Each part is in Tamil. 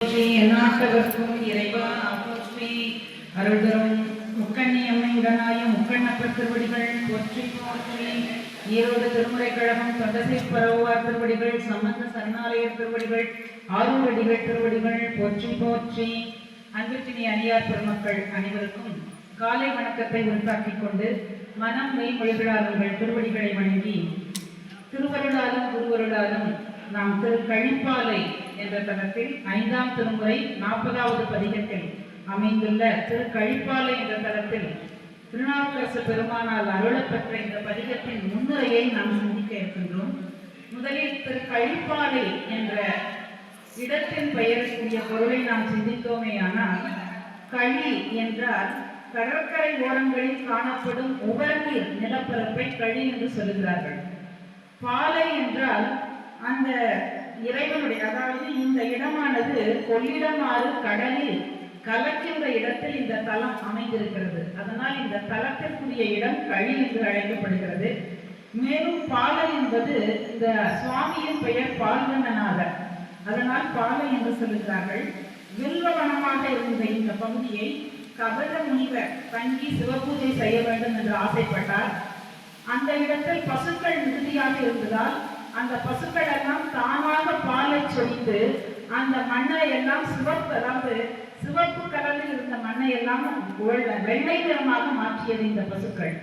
போற்றி இறைவா அப்போஸ்மி அருள்தரும் முக்கண்ணி அம்மையுடனாய முக்கண்ணப்பர் திருவடிகள் போற்றி போற்றி. ஈரோடு திருமுறை கழகம் தொண்டசை பரவுவார் திருவடிகள் சம்பந்த சரணாலயர் திருவடிகள் ஆரூரடிகள் திருவடிகள் போற்றி போற்றி. அன்பிற்கினி அணியார் பெருமக்கள் அனைவருக்கும் காலை வணக்கத்தை உருவாக்கிக் கொண்டு மனம் மெய்மொழிகளால் உங்கள் திருவடிகளை வணங்கி திருவருளாலும் குருவருளாலும் நாம் திரு கழிப்பாலை என்ற தலத்தில் ஐந்தாம் திருமுறை நாற்பதாவது பதிகத்தில் அமைந்துள்ள திரு கழிப்பாலை என்ற தலத்தில் திருநாவுக்கரசு பெருமானால் அருளப்பெற்ற இந்த பதிகத்தின் முன்னுரையை நாம் சிந்திக்க இருக்கின்றோம். முதலில் திரு கழிப்பாலை என்ற இடத்தின் பெயருக்குரிய பொருளை நாம் சிந்தித்தோமேயானால் களி என்றால் கடற்கரை ஓரங்களில் காணப்படும் உவர்நீர் நிலப்பரப்பை களி என்று சொல்லுகிறார்கள். பாலை என்றால் அந்த இறைவனுடைய அதாவது இந்த இடமானது கொள்ளிடமாறு கடலில் கலக்கின்ற இடத்தில் இந்த தலம் அமைந்திருக்கிறது. அதனால் இந்த தலத்திற்குரிய இடம் கழி என்று அழைக்கப்படுகிறது. மேலும் பாலை என்பது இந்த சுவாமியின் பெயர் பால்வண்ணநாதர் அதனால் பாலை என்று சொல்லுகிறார்கள். வில்வவனமாக இருந்த இந்த பகுதியை கபட முனிவர் தங்கி சிவபூஜை செய்ய வேண்டும் என்று ஆசைப்பட்டார். அந்த இடத்தில் பசுக்கள் மிகுதியாக இருந்ததால் அந்த பசுக்கள் எல்லாம் தானாக பாலை சொரிந்து அந்த மண்ணை எல்லாம் சிவப்பு அதாவது சிவப்பு கலரில் இருந்த மண்ணை எல்லாம் வெள்ளை- நிறமாக மாற்றியது இந்த பசுக்கள்.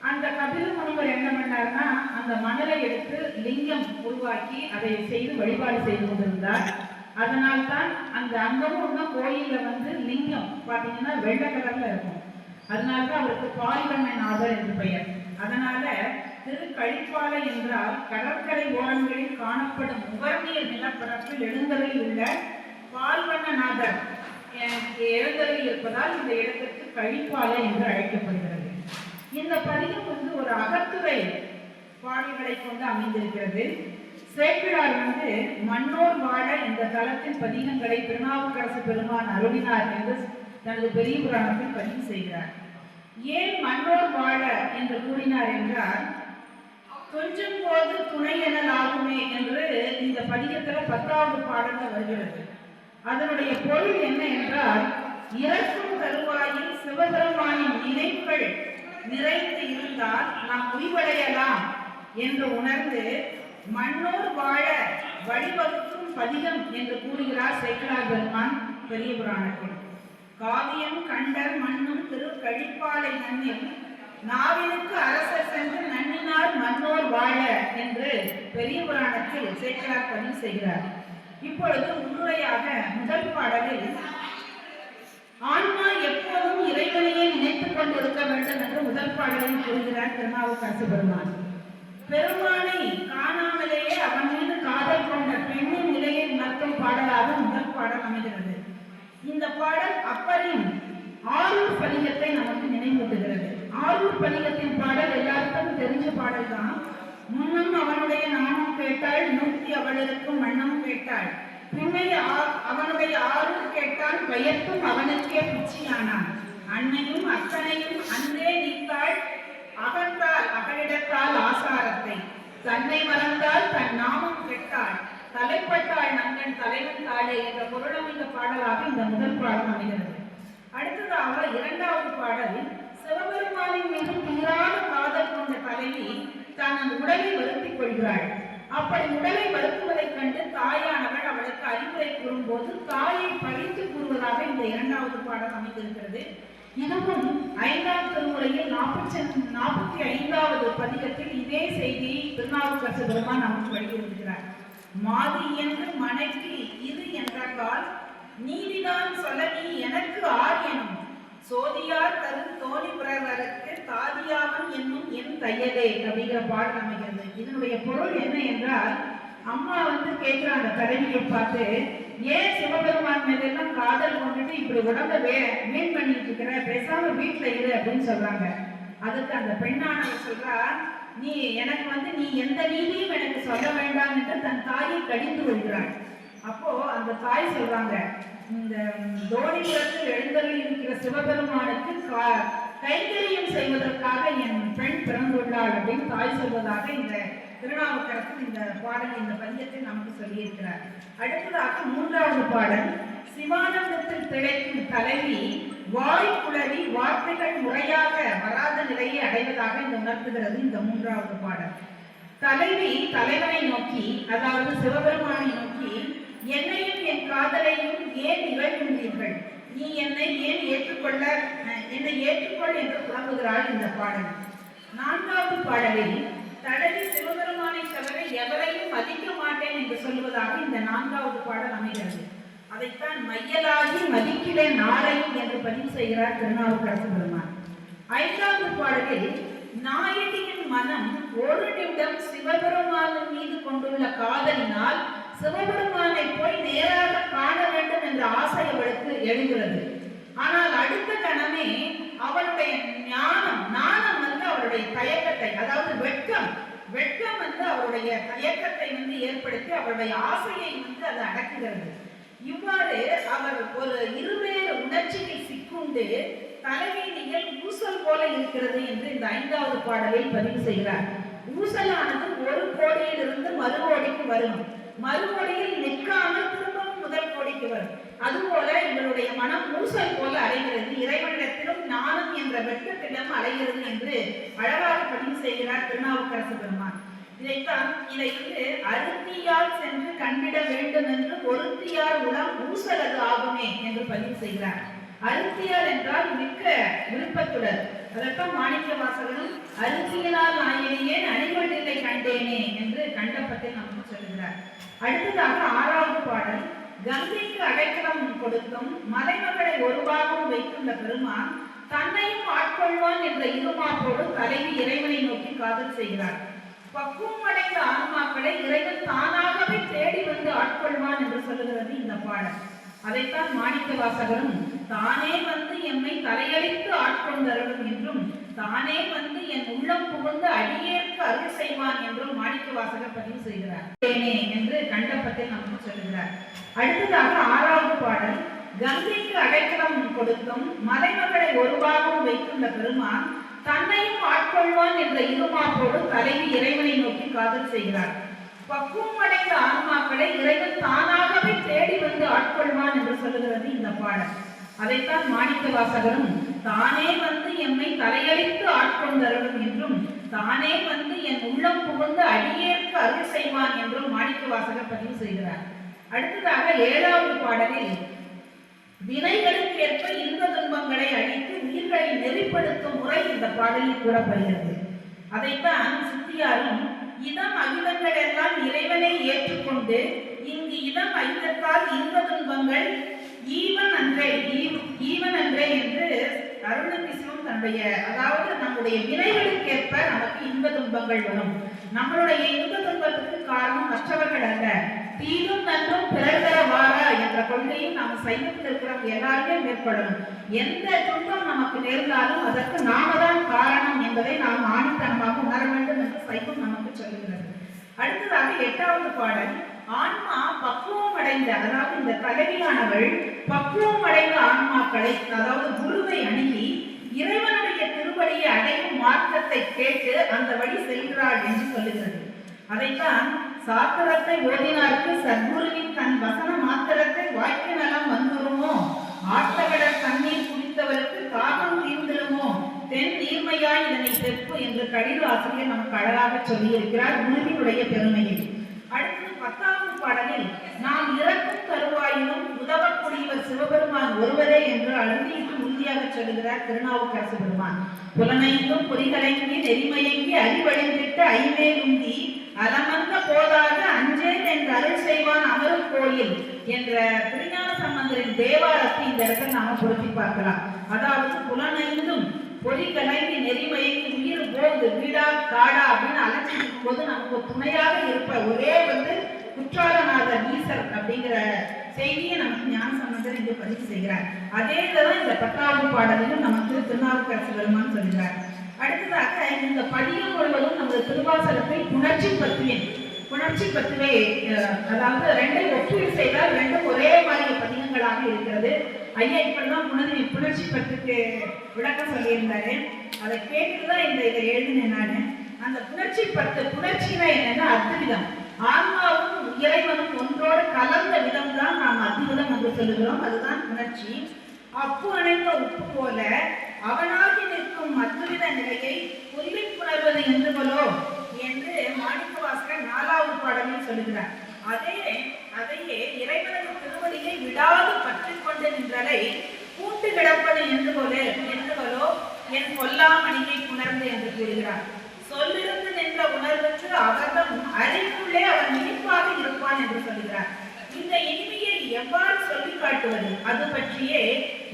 அந்த கபில முனிவர் என்ன பண்ணார்னா அந்த மணலை எடுத்து லிங்கம் உருவாக்கி அதை செய்து வழிபாடு செய்து கொண்டிருந்தார். அதனால் தான் அந்த அங்கமும் இன்னும் கோயிலில் வந்து லிங்கம் பார்த்தீங்கன்னா வெள்ளை கலரில் இருக்கும். அதனால தான் அவருக்கு பாலிவண்ணநாதர் என்று பெயர். அதனால திரு கழிப்பாலை என்றால் கடற்கரை ஓரங்களில் காணப்படும் உவர்நீர் நிலப்பரப்பில் எழுந்தரில் உள்ள பால்வண்ணநாதர் எழுந்தரில் இருப்பதால் இந்த இடத்திற்கு கழிப்பாலை என்று அழைக்கப்படுகிறது. இந்த பதிகம் வந்து ஒரு அகத்துறை பாடல்களை கொண்டு அமைந்திருக்கிறது. சேக்கிழார் வந்து மன்னோர் வாழ இந்த தளத்தின் பதிகங்களை திருநாவுக்கரசு பெருமான் அருளினார் என்று தனது பெரிய புராணத்தில் பதிவு செய்கிறார். ஏன் மன்னோர் வாழ என்று கூறினார் என்றால் கொஞ்சம் போது துணை எனலாகுமே என்று இந்த பதிகத்தில் பத்தாவது பாடல்கள் வருகிறது. அதனுடைய பொருள் என்ன என்றால் இறக்கும் தருவாயில் சிவபெருமானின் நினைவுகள் நிறைந்து இருந்தால் நாம் முடிவடையலாம் என்று உணர்ந்து மண்ணோர் வாழ வழிவகுக்கும் பதிகம் என்று கூறுகிறார் சேக்கலார் பெருமான் பெரிய புராணத்தில். காவியம் கண்டர் மண்ணும் திரு கழிப்பாலை மண்ணில் நாவினுக்கு அரசர் சென்று நன்னினார் மன்னோர் வாழ என்று பெரிய புராணத்தில் சேக்கலார் பதிவு செய்கிறார். இப்பொழுது முன்னுரையாக முதல் பாடலில் ஆன்மா எப்போதும் இறைவனையே நினைத்துக் கொண்டிருக்க வேண்டும் என்று முதல் பாடலில் கூறுகிறார் திருமாவுக்கரசு பெருமான். பெருமானை காணாமலேயே அவன் மீது காதல் கொண்ட பெண்ணின் நிலையை உணர்த்தும் பாடலாக முதல் பாடல் அமைகிறது. இந்த பாடல் அப்பரின் ஆளும் பதிகத்தை நமக்கு நினைவூட்டுகிறது. ஆரூர் பதிகத்தின் பாடல் எல்லாருக்கும் தெரிஞ்ச பாடல் தான் முன்னும் அவனுடைய நாமம் கேட்டாள் நூற்றி அவளுக்கும் மன்னம் கேட்டாள். பின்னை ஆ- அவனுடைய ஆரூர் கேட்டால் பயத்தும் அவனுக்கே பிச்சியானான். அன்னையும் அத்தனையும் அன்றே நீத்தாள் அகன்றாள் அகலிடத்தால் ஆசாரத்தை. தன்னை மறந்தால் தன் நாமம் கெட்டாள். தலைப்பட்டாள் நங்கன் தலைவன் தாளே என்ற பொருளமைந்த பாடலாக இந்த முதல் பாடல் அமைகிறது. அடுத்ததாக இரண்டாவது பாடல் சிவபெருமானின் மீது தீராத காதல் கொண்ட தலைவி தன் உடலை வருத்திக் கொள்கிறாள். அப்படி உடலை வருத்துவதைக் கண்டு தாயானவள் அவளுக்கு அறிவுரை கூறும்போது தாயை பழித்து கூறுவதாக இந்த இரண்டாவது பாடம் அமைந்திருக்கிறது. இதுவும் ஐந்தாம் திருமுறையில் நாற்பத்தி நாற்பத்தி ஐந்தாவது பதிகத்தில் இதே செய்தியை திருநாவுக்கரசு பெருமான் நமக்கு வலியுறுத்துகிறார் மாதி என்று மனைவி இது என்றால் நீதிதான் சொல்ல நீ எனக்கு ஆர் எனும் சோதியார் தரும் தோழி பிறருக்கு தாதியாவன் என்னும் என் தையலே அப்படிங்கிற பாடல் அமைகிறது. இதனுடைய பொருள் என்ன என்றால் அம்மா வந்து கேட்கிறாங்க தலைவியை பார்த்து ஏன் சிவபெருமான் மேல எல்லாம் காதல் கொண்டுட்டு இப்படி உடம்ப வே வீண் பண்ணிட்டு இருக்கிற? பேசாம வீட்டுல இரு அப்படின்னு சொல்றாங்க. அதுக்கு அந்த பெண்ணானவர் சொல்றா நீ எனக்கு வந்து நீ எந்த நீதியும் எனக்கு சொல்ல வேண்டாம் என்று தன் தாயை கடிந்து கொள்கிறாள். அப்போ அந்த தாய் சொல்றாங்க இந்த தோணிபுரத்தில் எழுந்தருளி இருக்கிற சிவபெருமானுக்கு கைங்கரியம் செய்வதற்காக என் பெண் பிறந்துள்ளாள் அப்படின்னு தாய் சொல்வதாக இந்த திருநாவுக்கரசன் இந்த பாடல் இந்த பதியத்தை நமக்கு சொல்லியிருக்கிறார். அடுத்ததாக மூன்றாவது பாடல் திளைக்கும் தலைவி வாய் குளறி வார்த்தைகள் முறையாக வராத நிலையை அடைவதாக இந்த உணர்த்துகிறது இந்த மூன்றாவது பாடல். தலைவி தலைவனை நோக்கி அதாவது சிவபெருமான நோக்கி என்னையும் என் காதலையும் ஏன் இகழ்கின்றீர்கள் நீ என்னை ஏன் ஏற்றுக்கொள்ள என்னை ஏற்றுக்கொள் என்று புலம்புகிறாள் இந்த பாடல். நான்காவது பாடலில் தடவி சிவபெருமானை தவிர எவரையும் மதிக்க மாட்டேன் என்று சொல்வதாக இந்த நான்காவது பாடல் அமைகிறது. அதைத்தான் மையலாகி மதிக்கிறேன் நாளையும் என்று பதிவு செய்கிறார் திருநாவுக்கரசு பெருமான். ஐந்தாவது பாடலில் நாயகியின் மனம் ஒரு நிமிடம் சிவபெருமானின் மீது கொண்டுள்ள காதலினால் சிவபெருமானை போய் நேராக காண வேண்டும் என்ற ஆசை அவளுக்கு எழுகிறது. ஆனால் அடுத்த கணமே அவளுடைய ஞானம் ஞானம் வந்து அவளுடைய தயக்கத்தை அதாவது வெட்கம் வெட்கம் வந்து அவருடைய தயக்கத்தை வந்து ஏற்படுத்தி அவருடைய ஆசையை வந்து அது அடக்குகிறது. இவ்வாறு அவர் ஒரு இருவேறு உணர்ச்சியில் சிக்குண்டு தலைவீதிகள் ஊசல் போல இருக்கிறது என்று இந்த ஐந்தாவது பாடலில் பதிவு செய்கிறார். ஊசலானது ஒரு கோடியிலிருந்து மறு கோடிக்கு வரும். மறுபடியில் நிற்காமல் திரும்பவும் முதல் கோடிக்கு வரும். அதுபோல இவருடைய மனம் ஊசல் போல அலைகிறது. இறைவனிடத்திலும் நானும் என்ற வெட்கத்திடம் அலைகிறது என்று அழகாக பதிவு செய்கிறார் திருநாவுக்கரசு பெருமான். இதைத்தான் இதை வந்து அருத்தியால் சென்று கண்டிட வேண்டும் என்று ஒருத்தியார் உளம் ஊசலது ஆகுமே என்று பதிவு செய்கிறார். அருத்தியால் என்றால் மிக்க விருப்பத்துடன். அதற்காக மாணிக்க வாசகனும் அருத்தியலால் நாயனியே அணிவண்டில்லை கண்டேனே என்று கண்டப்பத்தில் நாம் சொல்கிறார் அடுத்ததாக ஆறாவது பாடல் கங்கைக்கு அடைக்கலம் கொடுத்தும் மலைமகளை ஒருவாகவும் பாகம் வைத்துள்ள பெருமான் தன்னையும் ஆட்கொள்வான் என்ற இருமாப்போடு தலைவி இறைவனை நோக்கி காதல் செய்கிறார். பக்குவம் அடைந்த ஆன்மாக்களை இறைவன் தானாகவே தேடி வந்து ஆட்கொள்வான் என்று சொல்லுகிறது இந்த பாடல். அதைத்தான் மாணிக்க வாசகரும் தானே வந்து எம்மை தலையளித்து ஆட்கொண்டருளும் என்றும் தானே வந்து என் உள்ளம் புகுந்து அடியேற்கு அருள் செய்வான் என்றும் மாணிக்க வாசகர் பதிவு செய்கிறார். தேனே என்று கண்டப்பத்தில் நமக்கு சொல்லுகிறார். அடுத்ததாக ஆறாவது பாடல் கங்கைக்கு அடைக்கலம் கொடுத்தும் மலைமகளை ஒருவாகவும் வைத்துள்ள பெருமான் தன்னையும் ஆட்கொள்வான் என்ற இருமாப்போடு தலைவி இறைவனை நோக்கி காதல் செய்கிறார். பக்குவம் அடைந்த ஆன்மாக்களை இறைவன் தானாகவே தேடி வந்து ஆட்கொள்வான் என்று சொல்லுகிறது இந்த பாடல். அதைத்தான் மாணிக்க வாசகரும் தானே வந்து எம்மை தலையளித்து ஆட்கொண்டருளும் என்றும் தானே வந்து என் உள்ளம் புகுந்து அடியேற்கு அருள் செய்வான் என்றும் மாணிக்க வாசகர் பதிவு செய்கிறார். அடுத்ததாக ஏழாவது பாடலில் வினைகளுக்கு ஏற்ப இன்ப துன்பங்களை அழித்து உயிர்களை நெறிப்படுத்தும் முறை இந்த பாடலில் கூறப்படுகிறது. அதைத்தான் சித்தியாரும் இதம் அகிலங்கள் எல்லாம் இறைவனை ஏற்றுக்கொண்டு இங்கு இதம் அகிலத்தால் இன்ப துன்பங்கள் ஈவன் அன்றே ஈவன் அன்றே என்று அருணந்தி சிவம் தன்னுடைய அதாவது நம்முடைய வினைகளுக்கு ஏற்ப நமக்கு இன்ப துன்பங்கள் வரும். நம்மளுடைய இன்ப துன்பத்துக்கு காரணம் மற்றவர்கள் அல்ல. தீரும் நன்றும் பிறர் வாரா என்ற கொள்கையும் நாம் சைவத்தில் இருக்கிறவங்க எல்லாருமே மேற்படும் எந்த துன்பம் நமக்கு நேர்ந்தாலும் அதற்கு நாம தான் காரணம் என்பதை நாம் ஆணித்தனமாக உணர வேண்டும் என்று சைவம் நமக்கு சொல்கிறது அடுத்ததாக எட்டாவது பாடல். ஆன்மா பக்குவம் அடைந்த அதாவது இந்த கலவியானவள் பக்குவம் அடைந்த ஆன்மாக்களை அதாவது குருவை அணுகி இறைவனுடைய திருவடியை அடையும் மார்க்கத்தை கேட்டு அந்த வழி செல்கிறாள் என்று சொல்லுகிறது. அதைத்தான் சாத்திரத்தை ஓதினார்க்கு சத்குருவின் தன் வசன மாத்திரத்தை வாய்க்கு நலம் வந்துருமோ? ஆட்டவிட தண்ணீர் குடித்தவருக்கு காக என்று கடித ஆசிரியர் நமக்கு அழகாக சொல்லியிருக்கிறார் குருவினுடைய பெருமையை. அடுத்து பத்தாவது பாடலில் நாம் இறக்கும் தருவாயிலும் உதவக்கூடியவர் சிவபெருமான் ஒருவரே என்று அழுதிட்டு உறுதியாக சொல்லுகிறார் திருநாவுக்கரசு பெருமான். புலனைந்தும் பொறிகலங்கி நெறிமையங்கி அறிவழிந்திட்டு ஐமேலுந்தி அலமந்த போதாக அஞ்சேன் என்று அருள் செய்வான் அமரும் கோயில் என்ற திருஞான சம்பந்தரின் தேவாரத்தை இந்த இடத்தை நாம புரட்டி பார்க்கலாம். அதாவது புலனைந்தும் பொறி கலங்கி நெறிமயங்கி உயிர் போகுது. வீடா காடா அப்படின்னு அழைச்சிட்டு போது நமக்கு துணையாக இருப்ப ஒரே வந்து குற்றாலநாதர் ஈசர் அப்படிங்கிற செய்தியை நமக்கு ஞான சம்பந்தர் இங்கே பதிவு செய்கிறார். அதே தான் இந்த பத்தாவது பாடலிலும் நமக்கு திருநாவுக்கரசு பெருமான் சொல்கிறார். அடுத்ததாக இந்த பதியம் முழுவதும் நமது திருவாசகத்தை புணர்ச்சி பத்தியன் புணர்ச்சி பத்துவே அதாவது ரெண்டை ஒப்பீடு செய்தால் ரெண்டும் ஒரே மாதிரி பதிகங்களாக இருக்கிறது. ஐயா இப்படிதான் புணர்ச்சி புணர்ச்சி பத்துக்கு விளக்கம் சொல்லியிருந்தாரு. அதை கேட்டு தான் இந்த இதை எழுதினேன் நான். அந்த புணர்ச்சி பத்து புணர்ச்சினா என்னன்னா அத்விதம் ஆன்மாவும் இறைவனும் ஒன்றோடு கலந்த விதம் தான் நாம் அத்விதம் என்று சொல்லுகிறோம். அதுதான் புணர்ச்சி. அப்பு அணைந்த உப்பு போல அவனாகி நிற்கும் அத்துவித நிலையை புல்லில் புணர்வது என்றுகளோ என்று மாணிக்கவாசகர் நாலாவது பாடலில் சொல்லுகிறார். அதே அதையே இறைவனது திருவடியை விடாது பற்றிக் கொண்டு நின்றலை. பூண்டு கிடப்பது என்று போல என்றுகளோ என் கொல்லாமணியை உணர்ந்து என்று கூறுகிறார். சொல்லிருந்து நின்ற உணர்வற்று அவர்தம் அறிவுள்ளே அவன் இனிப்பாக இருப்பான் என்று சொல்கிறார். இந்த இனிமையை எவ்வாறு சொல்லி காட்டுவது? அது பற்றியே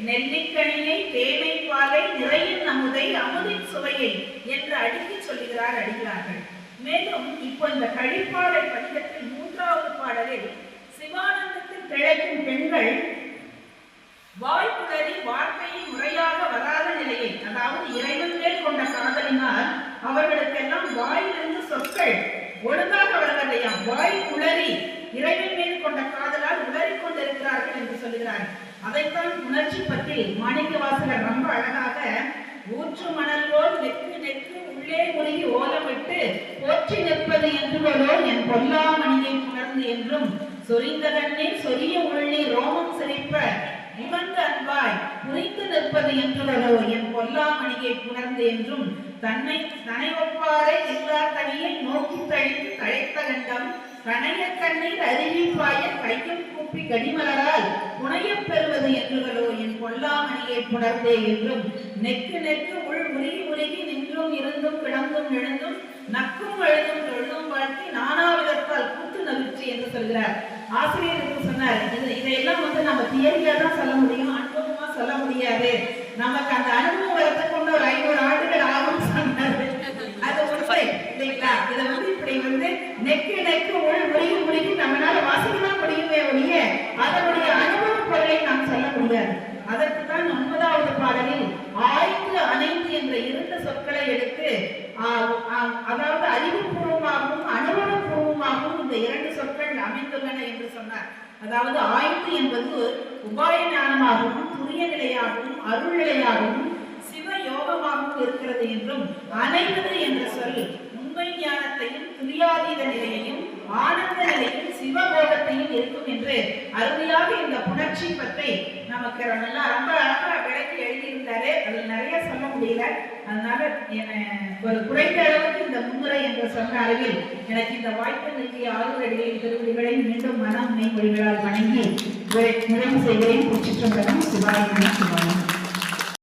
நெல்லிக்கனியை தேனை பாலை நிறையின் அமுதை அமுதின் சுவையை என்று அடுக்கி சொல்லுகிறார் அடிகிறார்கள் மேலும் இப்போ இந்த கழிப்பாடல் பதிகத்தில் மூன்றாவது பாடலில் பிழைக்கும் பெண்கள் வாய்ப்புணரி வாழ்க்கையில் முறையாக வராத நிலையை அதாவது இறைவன் மேல் கொண்ட காதலினால் அவர்களுக்கெல்லாம் வாயிலிருந்து சொற்கள் ஒழுங்காக வரவில்லையாம் வாய் உளறி இறைவன் மேல் கொண்ட காதலால் உளறி கொண்டிருக்கிறார்கள் என்று சொல்லுகிறார் அதைத்தான் உணர்ச்சி பற்றி மாணிக்க வாசகர் ரொம்ப அழகாக ஊற்று மன போல் நெக்கு நெக்கு உள்ளே உருகி ஓலமிட்டு போற்றி நிற்பது என்றுகளோ என் பொல்லாமணியை புணர்ந்து என்றும் சொரிந்த சொரிய உள்ளே ரோமம் சிரிப்ப உணர்ந்து அன்பாய் புரிந்து நிற்பது என்றுகளோ என் பொல்லாமணியை புணர்ந்து என்றும் தன்னை தனை ஒப்பாரை எல்லா தனியை நோக்கி தழித்து தழைத்த கண்டம் கணைய கண்ணீர் அருவி பாய கையும் கூப்பி கடிமலரால் புனையப் பெறுவது என்றுகளோ என் பொல்லாமணியை புணர்ந்தே என்றும் நெக்கு நெக்கு உள் உருகி உருகி நின்றும் இருந்தும் கிடந்தும் எழுந்தும் நக்க ஆசிரியருக்கு சொன்னார் இது இதையெல்லாம் வந்து நம்ம தியரியா தான் சொல்ல முடியும் அனுபவமா சொல்ல முடியாது. நமக்கு அந்த அனுபவம் வரத்துக்கு கொண்டு ஒரு ஐநூறு ஆண்டுகள் ஆகும் சொன்னாரு. அது உண்மை இல்லைங்களா? இதை வந்து இப்படி வந்து நெக்கு நெக்கு உள் உருகி உருகி நம்மளால வாசிக்கலாம் முடியுமே ஒழிய அதனுடைய அனுபவ பொருளை நாம் சொல்ல முடியாது. அதற்கு தான் ஒன்பதாவது பாடலில் ஆய்ந்து அணைந்து என்ற இரண்டு சொற்களை எடுத்து அதாவது அறிவுபூர்வமாகவும் அனுபவபூர்வமாகவும் இந்த இரண்டு சொற்கள் அமைந்துள்ளன என்று சொன்னார். அதாவது ஆய்ந்து என்பது உபாய ஞானமாகவும் துரிய நிலையாகவும் அருள் நிலையாகவும் சிவ யோகமாகவும் இருக்கிறது என்றும் அனைவது என்ற சொல் உண்மை ஞானத்தையும் துரியாதீத நிலையையும் ஆனந்த நிலையும் சிவபோகத்தையும் இருக்கும் என்று அருமையாக இந்த புணர்ச்சி பற்றி நமக்கு நல்லா ரொம்ப அழகாக முடியல அதனால ஒரு குறைந்த அளவுக்கு இந்த முன்னுரை என்று சொன்ன அளவில் எனக்கு இந்த வாய்ப்பு நிறுத்திய ஆளுநர்களின் திருவிழிகளை மீண்டும் மனம் மெய்மொழிகளால் வணங்கி நிறைவு செய்கிறேன். சிவாயம் சிவாயம்